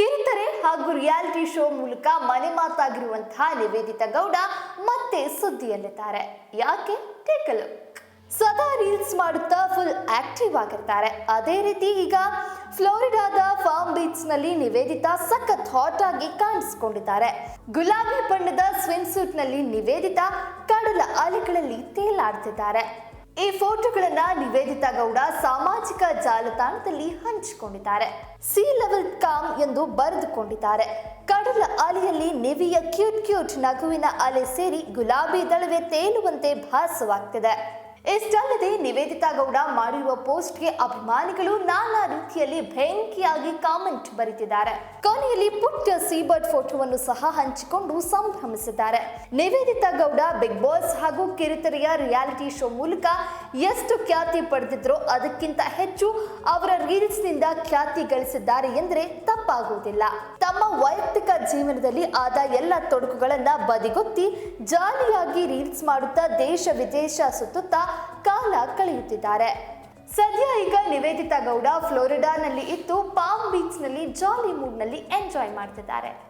ಕಿರುತೆರೆ ಹಾಗೂ reality show ಮೂಲಕ ಮನೆ ಮಾತಾಗಿರುವಂತಹ ನಿವೇದಿತಾ ಗೌಡ ಮತ್ತೆ ಸುದ್ದಿಯಲ್ಲಿದ್ದಾರೆ. ಯಾಕೆ? ಟೇಕಲು ಸದಾ ರೀಲ್ಸ್ ಮಾಡುತ್ತಾ ಫುಲ್ ಆಕ್ಟಿವ್ ಆಗಿರ್ತಾರೆ. ಅದೇ ರೀತಿ ಈಗ ಫ್ಲೋರಿಡಾದ ಫಾರ್ಮ್ ಬೀಚ್ನಲ್ಲಿ ನಿವೇದಿತಾ ಸಖತ್ ಹಾಟ್ ಆಗಿ ಕಾಣಿಸಿಕೊಂಡಿದ್ದಾರೆ. ಗುಲಾಬಿ ಬಣ್ಣದ ಸ್ವಿಮ್ ಸೂಟ್ನಲ್ಲಿ ನಿವೇದಿತಾ ಕಡಲ ಅಲೆಗಳಲ್ಲಿ ತೇಲಾಡ್ತಿದ್ದಾರೆ. ಈ ಫೋಟೋಗಳನ್ನ ನಿವೇದಿತಾ ಗೌಡ ಸಾಮಾಜಿಕ ಜಾಲತಾಣದಲ್ಲಿ ಹಂಚಿಕೊಂಡಿದ್ದಾರೆ. ಸಿ ಲೆವೆಲ್ ಕಾಮ್ ಎಂದು ಬರೆದುಕೊಂಡಿದ್ದಾರೆ. ಕಡಲ ಅಲೆಯಲ್ಲಿ ನೆವಿಯ ಕ್ಯೂಟ್ ಕ್ಯೂಟ್ ನಗುವಿನ ಅಲೆ ಸೇರಿ ಗುಲಾಬಿ ದಳವೆ ತೇಲುವಂತೆ ಭಾಸವಾಗ್ತಿದೆ. ಇಷ್ಟಲ್ಲದೆ ನಿವೇದಿತಾ ಗೌಡ ಮಾಡಿರುವ ಪೋಸ್ಟ್ಗೆ ಅಭಿಮಾನಿಗಳು ನಾನಾ ರೀತಿಯಲ್ಲಿ ಬೆಂಕಿಯಾಗಿ ಕಾಮೆಂಟ್ ಬರೆದಿದ್ದಾರೆ ಕೊನೆಯಲ್ಲಿ ಪುಟ್ಟ ಸೀಬರ್ಡ್ ಫೋಟೋವನ್ನು ಸಹ ಹಂಚಿಕೊಂಡು ಸಂಭ್ರಮಿಸಿದ್ದಾರೆ. ನಿವೇದಿತಾ ಗೌಡ ಬಿಗ್ ಬಾಸ್ ಹಾಗೂ ಕಿರುತೆರೆಯ ರಿಯಾಲಿಟಿ ಶೋ ಮೂಲಕ ಎಷ್ಟು ಖ್ಯಾತಿ ಪಡೆದಿದ್ರೋ ಅದಕ್ಕಿಂತ ಹೆಚ್ಚು ಅವರ ರೀಲ್ಸ್ನಿಂದ ಖ್ಯಾತಿ ಗಳಿಸಿದ್ದಾರೆ ಎಂದರೆ ತಪ್ಪಾಗುವುದಿಲ್ಲ. ತಮ್ಮ ವೈಯಕ್ತಿಕ ಜೀವನದಲ್ಲಿ ಆದ ಎಲ್ಲ ತೊಡಕುಗಳನ್ನ ಬದಿಗೊತ್ತಿ ಜಾಲಿಯಾಗಿ ರೀಲ್ಸ್ ಮಾಡುತ್ತಾ ದೇಶ ವಿದೇಶ ಸುತ್ತುತ್ತಾ ಕಾಲ ಕಳೆಯುತ್ತಿದ್ದಾರೆ. ಸದ್ಯ ಈಗ ನಿವೇದಿತಾ ಗೌಡ ಫ್ಲೋರಿಡಾನಲ್ಲಿ ಇದ್ದು ಪಾಮ್ ಬೀಚ್ನಲ್ಲಿ ಜಾಲಿ ಮೂಡ್ನಲ್ಲಿ ಎಂಜಾಯ್ ಮಾಡ್ತಿದ್ದಾರೆ.